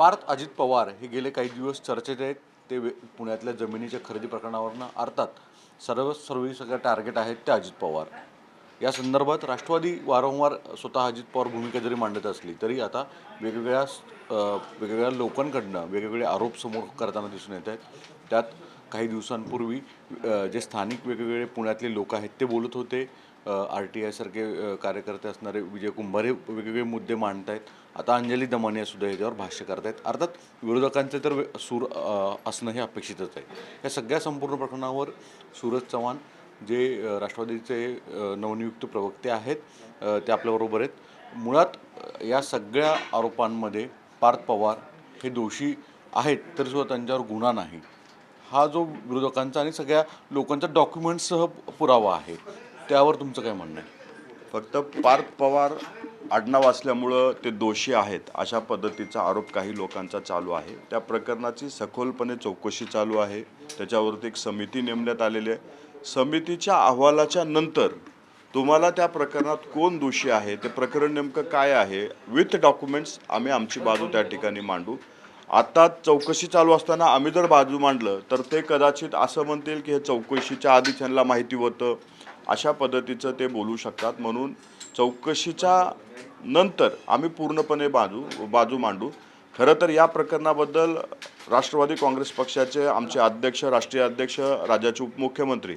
पार्थ अजित पवार हे गेले काही दिवस चर्चेत आहेत. ते वे- पुण्यातल्या जमिनीच्या खरेदी प्रकरणावरनं अर्थात सर्व सर्व सगळ्या टार्गेट आहेत ते अजित पवार. या संदर्भात राष्ट्रवादी वारंवार स्वतः अजित पवार भूमिका जरी मांडत असली तरी आता वेगवेगळ्या वेगवेगळ्या लोकांकडनं वेगवेगळे आरोप समोर करताना दिसून येत आहेत. त्यात काही दिवसांपूर्वी जे स्थानिक वेगवेगळे पुण्यातले लोक आहेत ते बोलत होते. आर टी आयसारखे कार्यकर्ते असणारे विजय कुंभारे वेगवेगळे मुद्दे मांडत आहेत आता अंजली दमानिया सुद्धा याच्यावर भाष्य करतायत. अर्थात विरोधकांचे तर वे- सूर असणं हे अपेक्षितच आहे. या सगळ्या संपूर्ण प्रकरणावर सूरज चव्हाण जे राष्ट्रवादीचे नवनियुक्त प्रवक्ते आहेत ते आपल्याबरोबर आहेत. मुळात या सगळ्या आरोपांमध्ये पार्थ पवार हे दोषी आहेत तरी सुद्धा त्यांच्यावर गुन्हा नाही. हा जो विरोधकांचा आणि सगळ्या लोकांचा डॉक्युमेंट्ससह पुरावा आहे त्यावर तुमचं काय म्हणणं आहे? फक्त पार्थ पवार आडनाव असल्यामुळं ते दोषी आहेत अशा पद्धतीचा आरोप काही लोकांचा चालू आहे. त्या प्रकरणाची सखोलपणे चौकशी चालू आहे. त्याच्यावरती एक समिती नेमण्यात आलेली आहे. समितीच्या अहवालाच्या नंतर तुम्हाला त्या प्रकरणात कोण दोषी आहे ते प्रकरण नेमकं काय आहे विथ डॉक्युमेंट्स आम्ही आमची बाजू त्या ठिकाणी मांडू. आता चौकशी चालू असताना आम्ही जर बाजू मांडलं तर ते कदाचित असं म्हणतील की हे चौकशीच्या आधी त्यांना माहिती होतं. अशा पद्धतीचं ते बोलू शकतात. म्हणून चौकशीच्या नंतर आम्ही पूर्णपणे बाजू बाजू मांडू. खरं तर या प्रकरणाबद्दल राष्ट्रवादी काँग्रेस पक्षाचे आमचे अध्यक्ष राष्ट्रीय अध्यक्ष राज्याचे उपमुख्यमंत्री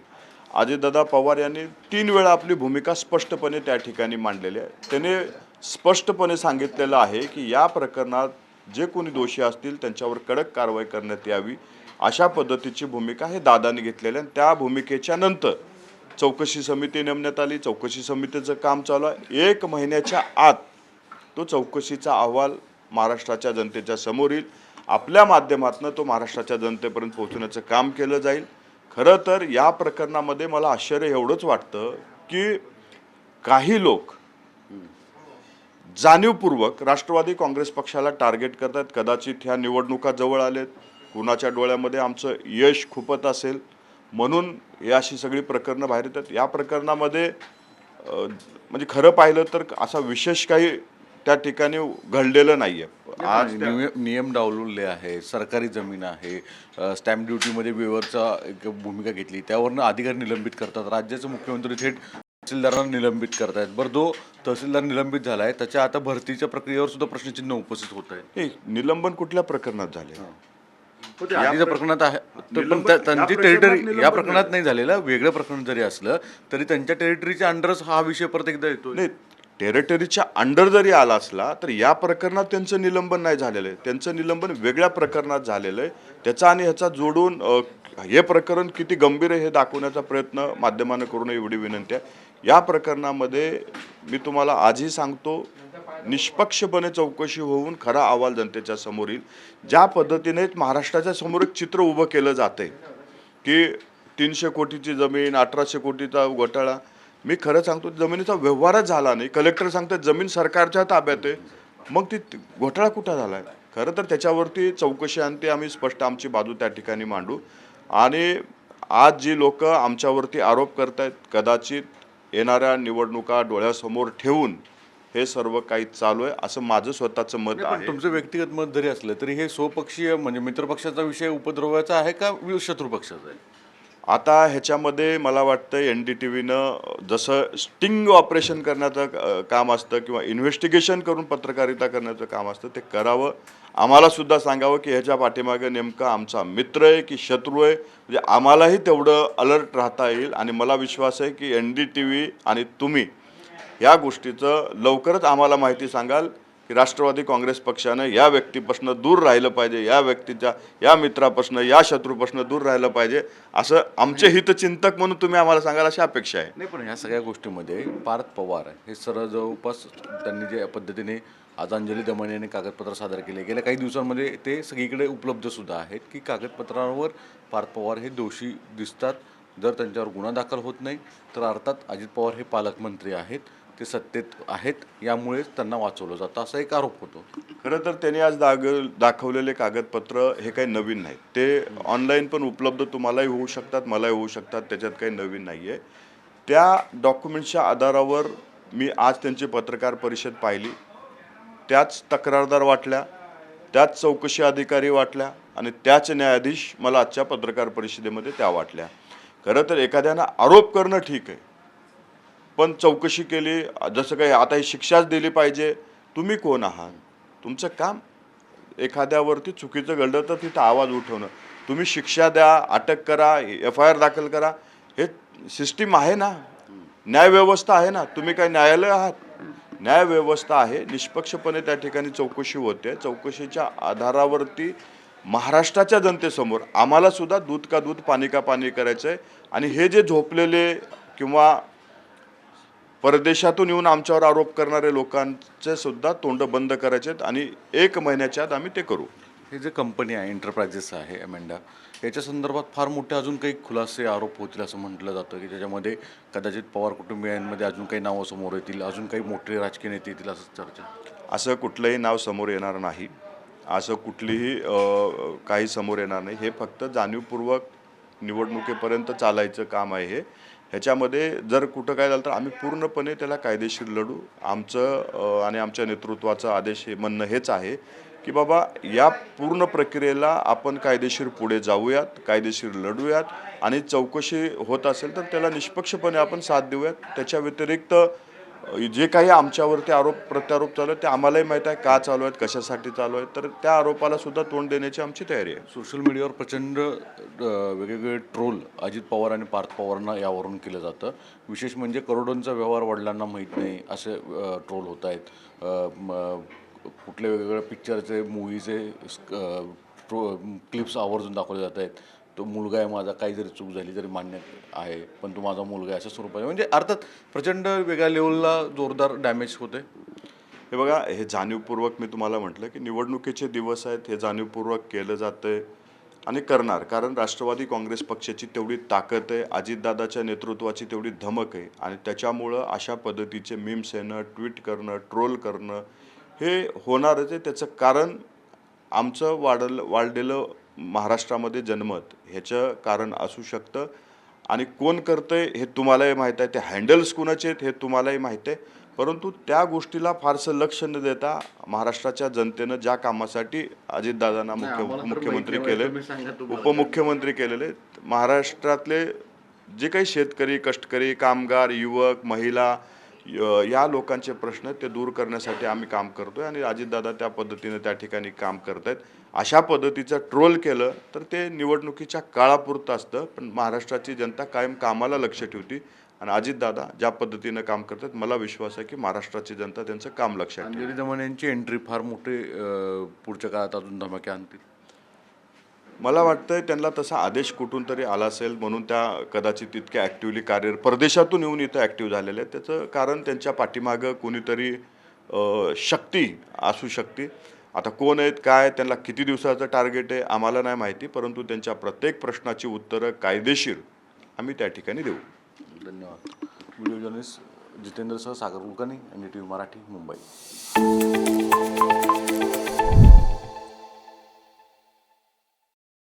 अजितदादा पवार यांनी तीन वेळा आपली भूमिका स्पष्टपणे त्या ठिकाणी मांडलेली आहे. त्याने स्पष्टपणे सांगितलेलं आहे की या प्रकरणात जे कोणी दोषी असतील त्यांच्यावर कडक कारवाई करण्यात यावी अशा पद्धतीची भूमिका हे दादाने घेतलेली आहे आणि त्या भूमिकेच्या नंतर चौकशी समिती नेमण्यात आली. चौकशी समितीचं काम चालू आहे. एक महिन्याच्या आत तो चौकशीचा अहवाल महाराष्ट्राच्या जनतेच्या समोर येईल. आपल्या माध्यमातून तो महाराष्ट्राच्या जनतेपर्यंत पोहोचवण्याचं काम केलं जाईल. खरं तर या प्रकरणामध्ये मला आश्चर्य एवढंच वाटतं की काही लोक जाणीवपूर्वक राष्ट्रवादी काँग्रेस पक्षाला टार्गेट करतात. कदाचित ह्या निवडणुका जवळ आलेत. कुणाच्या डोळ्यामध्ये आमचं यश खुपत असेल? म्हणून ही अशी सगळी प्रकरणं बाहेर येतात. या प्रकरणामध्ये म्हणजे खरं पाहिलं तर असा विशेष काही त्या ठिकाणी घडलेलं नाही आहे आज नियम डावलले आहे सरकारी जमीन आहे स्टॅम्प ड्युटीमध्ये वेवरचा एक भूमिका घेतली त्यावरनं अधिकारी निलंबित करतात राज्याचे मुख्यमंत्री थेट तहसीलदारांना निलंबित करतायत. बरं जो तहसीलदार निलंबित झाला आहे त्याच्या आता भरतीच्या प्रक्रियेवर सुद्धा प्रश्नचिन्ह उपस्थित होत आहे निलंबन कुठल्या प्रकरणात झाले आधीच्या प्रकरणात आहे. तर पण त्यांची टेरिटरी या प्रकरणात नाही. झालेलं. वेगळं प्रकरण जरी असलं तरी त्यांच्या टेरिटरीच्या अंडरच हा विषय परत एकदा येतो नाही टेरिटरीच्या अंडर जरी आला असला तर या प्रकरणात त्यांचं निलंबन नाही झालेलं आहे. त्यांचं निलंबन वेगळ्या प्रकरणात झालेलं आहे. त्याचा आणि ह्याचा जोडून हे प्रकरण किती गंभीर आहे हे दाखवण्याचा प्रयत्न माध्यमानं करू नये एवढी विनंती आहे. या प्रकरणामध्ये मी तुम्हाला आजही सांगतो निष्पक्षपणे चौकशी होऊन खरा अहवाल जनतेच्या समोर येईल. ज्या पद्धतीने महाराष्ट्राच्या समोर एक चित्र उभं केलं जाते की तीनशे कोटीची जमीन अठराशे कोटीचा घोटाळा. मी खरं सांगतो जमिनीचा व्यवहारच झाला नाही. कलेक्टर सांगतात जमीन सरकारच्या ताब्यात आहे. मग ती घोटाळा कुठं झाला आहे खरं तर त्याच्यावरती चौकशी आणते आम्ही स्पष्ट आमची बाजू त्या ठिकाणी मांडू. आणि आज जी लोक आमच्यावरती आरोप करत आहेत कदाचित येणाऱ्या निवडणुका डोळ्यासमोर ठेवून हे सर्व काही चालू आहे असं माझं स्वतःचं मत आहे. तुमचं व्यक्तिगत मत जरी असलं तरी हे स्वपक्षीय म्हणजे मित्रपक्षाचा विषय उपद्रवाचा आहे का वि- शत्रू पक्षाचा आहे? आता ह्याच्यामध्ये मला वाटतं एन डी टी व्हीनं जसं स्टिंग ऑपरेशन करण्याचं काम असतं किंवा इन्व्हेस्टिगेशन करून पत्रकारिता करण्याचं काम असतं ते करावं. आम्हाला सुद्धा सांगावं की ह्याच्या पाठीमागे नेमका आमचा मित्र आहे की शत्रू आहे. म्हणजे आम्हालाही तेवढं अलर्ट राहता येईल आणि मला विश्वास आहे की एन डी टी व्ही आणि तुम्ही या गोष्टीचं लवकरच आम्हाला माहिती सांगाल. की राष्ट्रवादी काँग्रेस पक्षानं या व्यक्तीपासून दूर राहिलं पाहिजे या व्यक्तीच्या या मित्रापासून या शत्रूपासून दूर राहिलं पाहिजे असं आमचे हितचिंतक म्हणून तुम्ही आम्हाला सांगाल अशी अपेक्षा आहे. नाही पण ह्या सगळ्या गोष्टीमध्ये पार्थ पवार हे सरळ जवळपास त्यांनी जे पद्धतीने आज अंजली दमन यांनी कागदपत्र सादर केले गेल्या काही दिवसांमध्ये ते सगळीकडे उपलब्ध सुद्धा आहेत की कागदपत्रांवर पार्थ पवार हे दोषी दिसतात. जर त्यांच्यावर गुन्हा दाखल होत नाही तर अर्थात अजित पवार हे पालकमंत्री आहेत. ते सत्तेत आहेत यामुळेच त्यांना वाचवलं जातं असा एक आरोप होतो. खरं तर त्यांनी आज दाग दाखवलेले कागदपत्र हे काही नवीन नाही ते ऑनलाईन पण उपलब्ध तुम्हालाही होऊ शकतात मलाही होऊ शकतात त्याच्यात काही नवीन नाही आहे त्या डॉक्युमेंटच्या आधारावर मी आज त्यांची पत्रकार परिषद पाहिली. त्याच तक्रारदार वाटल्या त्याच चौकशी अधिकारी वाटल्या आणि त्याच न्यायाधीश मला आजच्या पत्रकार परिषदेमध्ये त्या वाटल्या. खरं तर एखाद्यानं आरोप करणं ठीक आहे. पण चौकशी केली जसं काही आता ही शिक्षाच दिली पाहिजे. तुम्ही कोण आहात? तुमचं काम? एखाद्यावरती चुकीचं घडलं तर तिथं आवाज उठवणं. तुम्ही शिक्षा द्या अटक करा एफ आय आर दाखल करा. हे सिस्टीम आहे ना? न्यायव्यवस्था आहे ना? तुम्ही काय न्यायालय आहात? न्यायव्यवस्था आहे. निष्पक्षपणे त्या ठिकाणी चौकशी होते. चौकशीच्या आधारावरती महाराष्ट्राच्या जनतेसमोर आम्हालासुद्धा दूध का दूध पाणी का पाणी करायचं आहे आणि हे जे झोपलेले किंवा परदेशातून येऊन आमच्यावर आरोप करणारे लोकांचे सुद्धा तोंड बंद करायचे आहेत आणि एक महिन्याच्या आत आम्ही ते करू. हे जे कंपनी आहे एंटरप्राइजेस आहे अमेंडा याच्या संदर्भात फार मोठे अजून काही खुलासे आरोप होतील असं म्हटलं जातं की त्याच्यामध्ये कदाचित पवार कुटुंबियांमध्ये अजून काही नावं समोर येतील अजून काही मोठे राजकीय नेते येतील असं चर्चा? असं कुठलंही नाव समोर येणार नाही. असं कुठलीही काही समोर येणार नाही. हे फक्त जाणीवपूर्वक निवडणुकीपर्यंत चालायचं काम आहे हे. ह्याच्यामध्ये जर कुठं काय झालं तर आम्ही पूर्णपणे त्याला कायदेशीर लढू. आमचं आणि आमच्या नेतृत्वाचं आदेश हे म्हणणं हेच आहे की बाबा या पूर्ण प्रक्रियेला आपण कायदेशीर पुढे जाऊयात कायदेशीर लढूयात आणि चौकशी होत असेल तर त्याला निष्पक्षपणे आपण साथ देऊयात. त्याच्या व्यतिरिक्त जे काही आमच्यावरती आरोप प्रत्यारोप चालू आहेत ते आम्हालाही माहीत आहे का चालू आहेत कशासाठी चालू आहेत. तर त्या आरोपाला सुद्धा तोंड देण्याची आमची तयारी आहे. सोशल मीडियावर प्रचंड वेगवेगळे ट्रोल अजित पवार आणि पार्थ पवारांना यावरून केलं जातं. विशेष म्हणजे करोडोंचा व्यवहार वडिलांना माहीत नाही असे ट्रोल होत आहेत. कुठले कुठल्या वेगवेगळ्या पिक्चरचे मूवीचे क्लिप्स आवर्जून दाखवले जात आहेत. तो मुलगा आहे माझा काही जरी चूक झाली तरी मान्य आहे पण तो माझा मुलगा आहे अशा स्वरूपाचा म्हणजे अर्थात प्रचंड वेगळ्या लेवलला जोरदार डॅमेज होते. हे बघा हे जाणीवपूर्वक मी तुम्हाला म्हटलं की निवडणुकीचे दिवस आहेत हे जाणीवपूर्वक केलं जातं आहे आणि करणार. कारण राष्ट्रवादी काँग्रेस पक्षाची तेवढी ताकद आहे अजितदादाच्या नेतृत्वाची तेवढी धमक आहे आणि त्याच्यामुळं अशा पद्धतीचे मीम्स येणं ट्विट करणं ट्रोल करणं हे होणारच आहे. त्याचं कारण आमचं वाढलं वाढलेलं महाराष्ट्रामध्ये जनमत ह्याचं कारण असू शकतं. आणि कोण करतंय हे तुम्हालाही माहीत आहे ते हँडल्स कुणाचे आहेत हे तुम्हालाही माहीत आहे. परंतु त्या गोष्टीला फारसं लक्ष न देता महाराष्ट्राच्या जनतेनं ज्या कामासाठी अजितदादांना मुख्य मुख्यमंत्री केले उपमुख्यमंत्री केलेले महाराष्ट्रातले जे काही शेतकरी कष्टकरी कामगार युवक महिला या लोकांचे प्रश्न ते दूर करण्यासाठी आम्ही काम करतोय आणि अजितदादा त्या पद्धतीनं त्या ठिकाणी काम करत आहेत अशा पद्धतीचं ट्रोल केलं तर ते निवडणुकीच्या काळापुरतं असतं पण महाराष्ट्राची जनता कायम कामाला लक्ष ठेवती. आणि अजितदादा ज्या पद्धतीनं काम करतात मला विश्वास आहे की महाराष्ट्राची जनता त्यांचं काम लक्षात अंजली दमन यांची एंट्री फार मोठी पुढच्या काळात अजून धमाके आणतील. मला वाटतंय त्यांना तसा आदेश कुठून तरी आला असेल म्हणून त्या कदाचित इतक्या ॲक्टिव्हली कार्य परदेशातून येऊन इथं ॲक्टिव्ह झालेले आहेत. त्याचं कारण त्यांच्या पाठीमागं कोणीतरी शक्ती असू शकते. आता कोण आहेत काय त्यांना किती दिवसाचं टार्गेट आहे आम्हाला नाही माहिती परंतु त्यांच्या प्रत्येक प्रश्नाची उत्तरं कायदेशीर आम्ही त्या ठिकाणी देऊ. धन्यवाद. व्हिडिओ जर्नलिस्ट जितेंद्र सह Sagar Kulkarni N T V Marathi Mumbai.